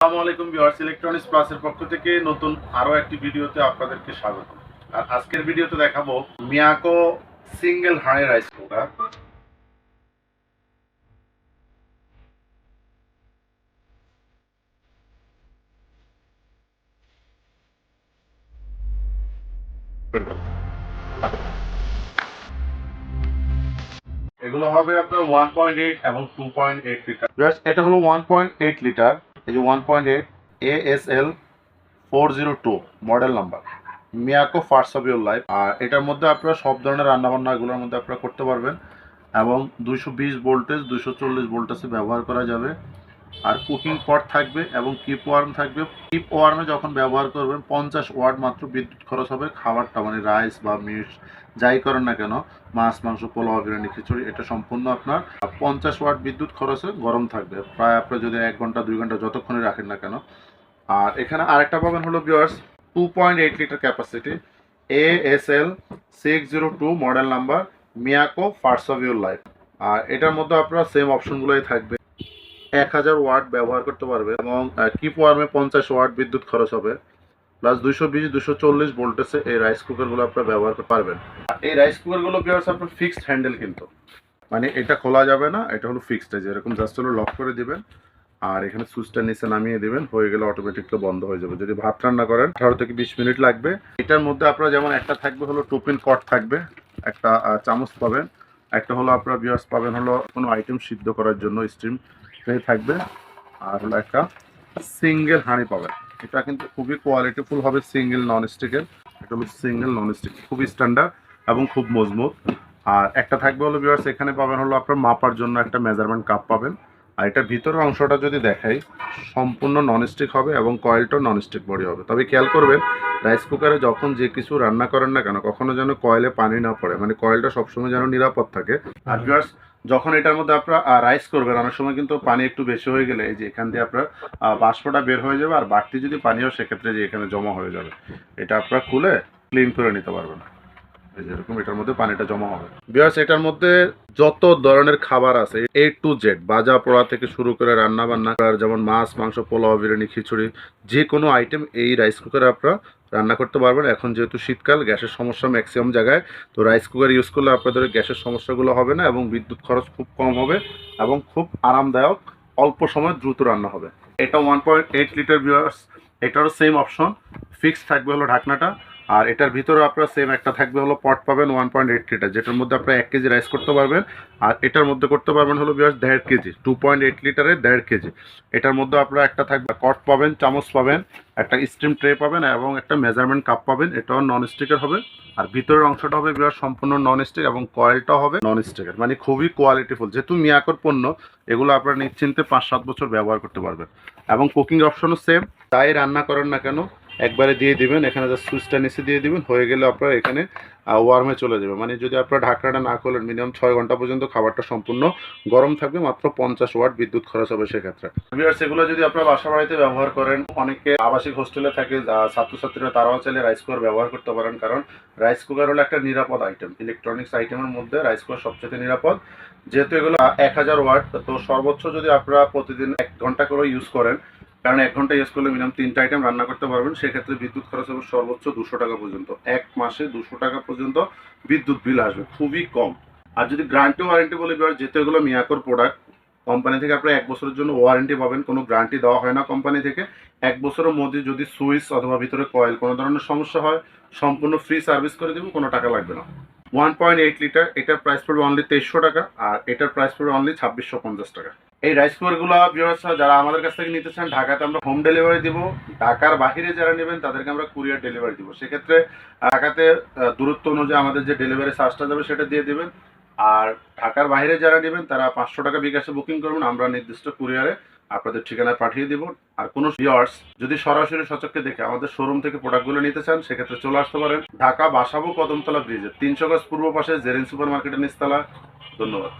আসসালামু আলাইকুম viewers electronics প্লাসের পক্ষ থেকে নতুন আরও একটি ভিডিওতে আপনাদেরকে স্বাগত। আর আজকের ভিডিওতে দেখাবো মিয়াকো সিঙ্গেল হাঁড়ি রাইস কুকার এগুলো হবে আপনার ওয়ান পয়েন্ট এইট এবং টু পয়েন্ট এইট লিটার এটা হলো ওয়ান পয়েন্ট এইট লিটার এই যে one point eight A S L four zero two model number Miyako first of your life আর এটার মধ্যে আপনারা সব ধরনের রান্নাবান্নাগুলোর মধ্যে আপনারা করতে পারবেন। এবং দুইশো বিশ ভোল্টেজ দুশো চল্লিশ ভোল্টেজে ব্যবহার করা যাবে। আর কুকিং পট থাকবে এবং কিপ ওয়ার্ম থাকবে। কিপ ওয়ার্মে যখন ব্যবহার করবেন, পঞ্চাশ ওয়াট মাত্র বিদ্যুৎ খরচ হবে। খাবারটা মানে রাইস বা মিট যাই করেন না কেন, মাছ, মাংস, পোলাও, বিরিয়ানি, খিচুড়ি, এটা সম্পূর্ণ আপনার পঞ্চাশ ওয়াট বিদ্যুৎ খরচে গরম থাকবে। প্রায় আপনি যদি এক ঘণ্টা, দুই ঘণ্টা যতক্ষণে রাখেন না কেন। আর এখানে আরেকটা পাবেন হলো বিয়ার্স two point eight litre capacity A S L six zero two model number Miyako first of your life আর এটার মধ্যে আপনার সেম অপশনগুলোই থাকবে। এক হাজার ওয়াট ব্যবহার করতে পারবে এবং কিপ ওয়ার্মে পঞ্চাশ ওয়াট বিদ্যুৎ খরচ হবে। প্লাস দুশো বিশ দুশো চল্লিশ ভোল্টেজে এই রাইস কুকারগুলো আপনারা ব্যবহার করতে পারবেন। এই রাইস কুকারগুলো বিয়ার্স আপনার ফিক্সড হ্যান্ডেল কিন্তু। মানে এটা খোলা যাবে না, এটা হলো ফিক্সড যেরকম জাস্ট হলো লক করে দিবেন। আর এখানে সুইচটা নিচে নামিয়ে দিবেন, হয়ে গেলে অটোমেটিকলি বন্ধ হয়ে যাবে। যদি ভাত রান্না করেন, আঠারো থেকে বিশ মিনিট লাগবে। এটার মধ্যে আপনারা যেমন একটা থাকবে হলো টোপিন কট থাকবে, একটা চামচ পাবেন। একটা হলো আপনারা বিয়ার্স পাবেন হলো কোনো আইটেম সিদ্ধ করার জন্য স্টিম ট্রে থাকবে। আর হলো একটা সিঙ্গেল হাঁড়ি পাবেন এটা কিন্তু খুবই কোয়ালিটিফুল হবে সিঙ্গেল নন স্টিকের এটা হলো সিঙ্গেল নন স্টিক খুবই স্ট্যান্ডার্ড এবং খুব মজবুত। আর একটা থাকবে হলো বিয়ার্স এখানে পাবেন হলো আপনার মাপার জন্য একটা মেজারমেন্ট কাপ পাবেন। আর এটার ভিতরের অংশটা যদি দেখাই, সম্পূর্ণ ননস্টিক হবে এবং কয়েলটাও ননস্টিক বডি হবে। তবে খেয়াল করবেন রাইস কুকারে যখন যে কিছু রান্না করেন না কেন, কখনো যেন কয়েলে পানি না পড়ে। মানে কয়েলটা সবসময় যেন নিরাপদ থাকে। আর যখন এটার মধ্যে আপনারা রাইস করবেন, অনেক সময় কিন্তু পানি একটু বেশি হয়ে গেলে এই যে এখান দিয়ে আপনার বাষ্পটা বের হয়ে যাবে আর বাড়তি যদি পানিও সেক্ষেত্রে যে এখানে জমা হয়ে যাবে, এটা আপনারা খুলে ক্লিন করে নিতে পারবেন। যেরকম এটার মধ্যে পানিটা জমা হবে। বিয়ার্স এটার মধ্যে যত ধরনের খাবার আছে এ টু জেড বাজা পোড়া থেকে শুরু করে রান্না বান্না যেমন মাছ, মাংস, পোলাও, বিরিয়ানি, খিচুড়ি যে কোনো আইটেম এই রাইস কুকারে আপনারা রান্না করতে পারবেন। এখন যেহেতু শীতকাল, গ্যাসের সমস্যা ম্যাক্সিমাম জায়গায়, তো রাইস কুকার ইউজ করলে আপনাদের গ্যাসের সমস্যাগুলো হবে না এবং বিদ্যুৎ খরচ খুব কম হবে এবং খুব আরামদায়ক অল্প সময় দ্রুত রান্না হবে। এটা ওয়ান পয়েন্ট এইট লিটার বিয়ার্স এটারও সেম অপশন ফিক্সড থাকবে হলো ঢাকনাটা। আর এটার ভিতরে আপনারা সেম একটা থাকবে হলো পট পাবেন ওয়ান পয়েন্ট এইট লিটার যেটার মধ্যে আপনারা এক কেজি রাইস করতে পারবেন। আর এটার মধ্যে করতে পারবেন হলো বিয়ার্স দেড় কেজি টু পয়েন্ট এইট লিটারের দেড় কেজি। এটার মধ্যে আপনারা একটা থাকবে কট পাবেন, চামচ পাবেন, একটা স্টিম ট্রে পাবেন এবং একটা মেজারমেন্ট কাপ পাবেন। এটাও নন স্টিকের হবে। আর ভিতরের অংশটা হবে বিরাট সম্পূর্ণ নন স্টিক এবং কয়েলটাও হবে নন স্টিকের মানে খুবই কোয়ালিটিফুল যেহেতু মিয়াকর পণ্য, এগুলো আপনারা নিশ্চিন্তে পাঁচ সাত বছর ব্যবহার করতে পারবেন। এবং কুকিং অপশনও সেম তাই রান্না করেন না কেন একবারে দিয়ে দিবেন, এখানে জাস্ট সুইচটা নিচে দিয়ে দিবেন, হয়ে গেলে আপনার এখানে ওয়ার্মে চলে যাবে। মানে যদি আপনার ঢাকনাটা না খোলেন মিনিমাম ছয় ঘণ্টা পর্যন্ত খাবারটা সম্পূর্ণ গরম থাকবে, মাত্র পঞ্চাশ ওয়াট বিদ্যুৎ খরচ হবে সেক্ষেত্রে। ভিউয়ার্স এগুলো যদি আপনার বাসা বাড়িতে ব্যবহার করেন, অনেকে আবাসিক হোস্টেলে থাকে ছাত্রছাত্রীরা তারাও চাইলে রাইস কুকার ব্যবহার করতে পারেন, কারণ রাইস কুকার হলো একটা নিরাপদ আইটেম ইলেকট্রনিক্স আইটেমের মধ্যে রাইস কুকার সবচেয়ে নিরাপদ। যেহেতু এগুলো এক হাজার ওয়াট, তো সর্বোচ্চ যদি আপনারা প্রতিদিন এক ঘণ্টা করে ইউজ করেন কারণ এক ঘণ্টা ইউজ করলে মিনিমাম তিনটা আইটেম রান্না করতে পারবেন, সেক্ষেত্রে বিদ্যুৎ খরচ হবে সর্বোচ্চ দুশো টাকা পর্যন্ত। এক মাসে দুশো টাকা পর্যন্ত বিদ্যুৎ বিল আসবে, খুবই কম। আর যদি গ্যারান্টি ওয়ারেন্টি বলে বিভাগ যেহেতু এগুলো মিয়াকর প্রোডাক্ট কোম্পানি থেকে আপনি এক বছরের জন্য ওয়ারেন্টি পাবেন, কোনো গ্যারান্টি দেওয়া হয় না কোম্পানি থেকে। এক বছরের মধ্যে যদি সুইচ অথবা ভিতরে কয়েল কোনো ধরনের সমস্যা হয়, সম্পূর্ণ ফ্রি সার্ভিস করে দেবো, কোনো টাকা লাগবে না। ওয়ান পয়েন্ট এইট লিটার এটার প্রাইস পড়বে অনলি তেইশশো টাকা, আর এটার প্রাইস পড়বে অনলি ছাব্বিশশো পঞ্চাশ টাকা। এই রাইস কুকারগুলো ভিউয়ার্স যারা আমাদের কাছ থেকে নিতে চান, ঢাকাতে আমরা হোম ডেলিভারি দিব। ঢাকার বাহিরে যারা নেবেন, তাদেরকে আমরা কুরিয়ার ডেলিভারি দিব। সেক্ষেত্রে ঢাকাতে দূরত্ব অনুযায়ী আমাদের যে ডেলিভারি চার্জটা যাবে সেটা দিয়ে দেবেন। আর ঢাকার বাইরে যারা নেবেন, তারা পাঁচশো টাকা বিকাশে বুকিং করবেন। আমরা নির্দিষ্ট কুরিয়ারে আপনাদের ঠিকানায় পাঠিয়ে দিব। আর কোনো ভিউয়ার্স যদি সরাসরি সচক্ষে দেখে আমাদের শোরুম থেকে প্রোডাক্টগুলো নিতে চান, সেক্ষেত্রে চলে আসতে পারেন ঢাকা বাসাবো কদমতলা ব্রিজে তিনশো গজ পূর্ব পাশে জেরেন সুপার মার্কেটের নিচতলা। ধন্যবাদ।